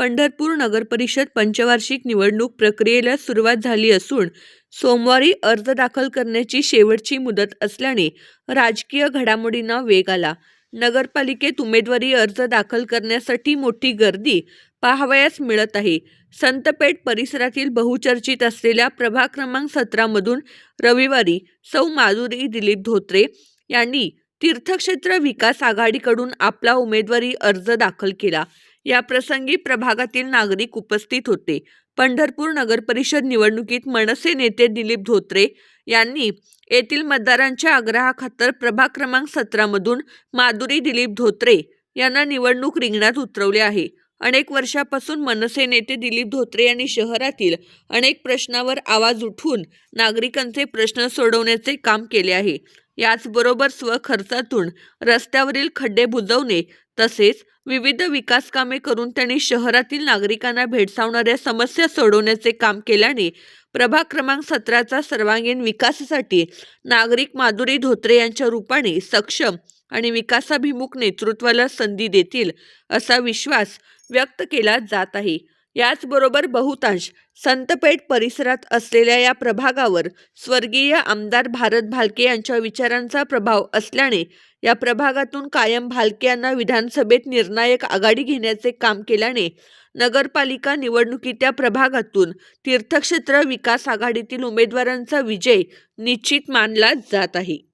पंढरपूर नगरपरिषद पंचवार्षिक निवडणूक प्रक्रियेला सुरुवात झाली असून सोमवारी अर्ज दाखल करण्याची शेवटची मुदत असल्याने राजकीय घडामोडींना वेग आला. नगरपालिकेत उमेदवारी अर्ज दाखल करण्यासाठी मोठी गर्दी पाहावयास मिळत आहे. संतपेठ परिसरातील बहुचर्चित असलेल्या प्रभाग क्रमांक सतरामधून रविवारी सौ माधुरी दिलीप धोत्रे यांनी तीर्थक्षेत्र विकास आघाडीकडून आपला उमेदवारी अर्ज दाखल केला. या प्रसंगी प्रभागातील नागरिक उपस्थित होते. पंढरपूर नगरपरिषद निवडणुकीत मनसे नेते दिलीप धोत्रे यांनी येथील मतदारांच्या आग्रहाखातर प्रभाग क्रमांक सतरामधून माधुरी दिलीप धोत्रे यांना निवडणूक रिंगणात उतरवले आहे. अनेक वर्षापासून मनसे नेते दिलीप धोत्रे यांनी शहरातील अनेक प्रश्नावर आवाज उठवून नागरिकांचे प्रश्न सोडवण्याचे काम केले आहे. याचबरोबर स्वखर्चातून रस्त्यावरील खड्डे बुजवणे तसेच विविध विकास कामे करून त्यांनी शहरातील नागरिकांना भेडसावणाऱ्या समस्या सोडवण्याचे काम केल्याने प्रभाग क्रमांक सतराचा सर्वांगीण विकासासाठी नागरिक माधुरी धोत्रे यांच्या रूपाने सक्षम आणि विकासाभिमुख नेतृत्वाला संधी देतील असा विश्वास व्यक्त केला जात आहे. याचबरोबर बहुतांश संतपेठ परिसरात असलेल्या या प्रभागावर स्वर्गीय आमदार भारत भालके यांच्या विचारांचा प्रभाव असल्याने या प्रभागातून कायम भालके यांना विधानसभेत निर्णायक आघाडी घेण्याचे काम केल्याने नगरपालिका निवडणुकीत त्या प्रभागातून तीर्थक्षेत्र विकास आघाडीतील उमेदवारांचा विजय निश्चित मानला जात आहे.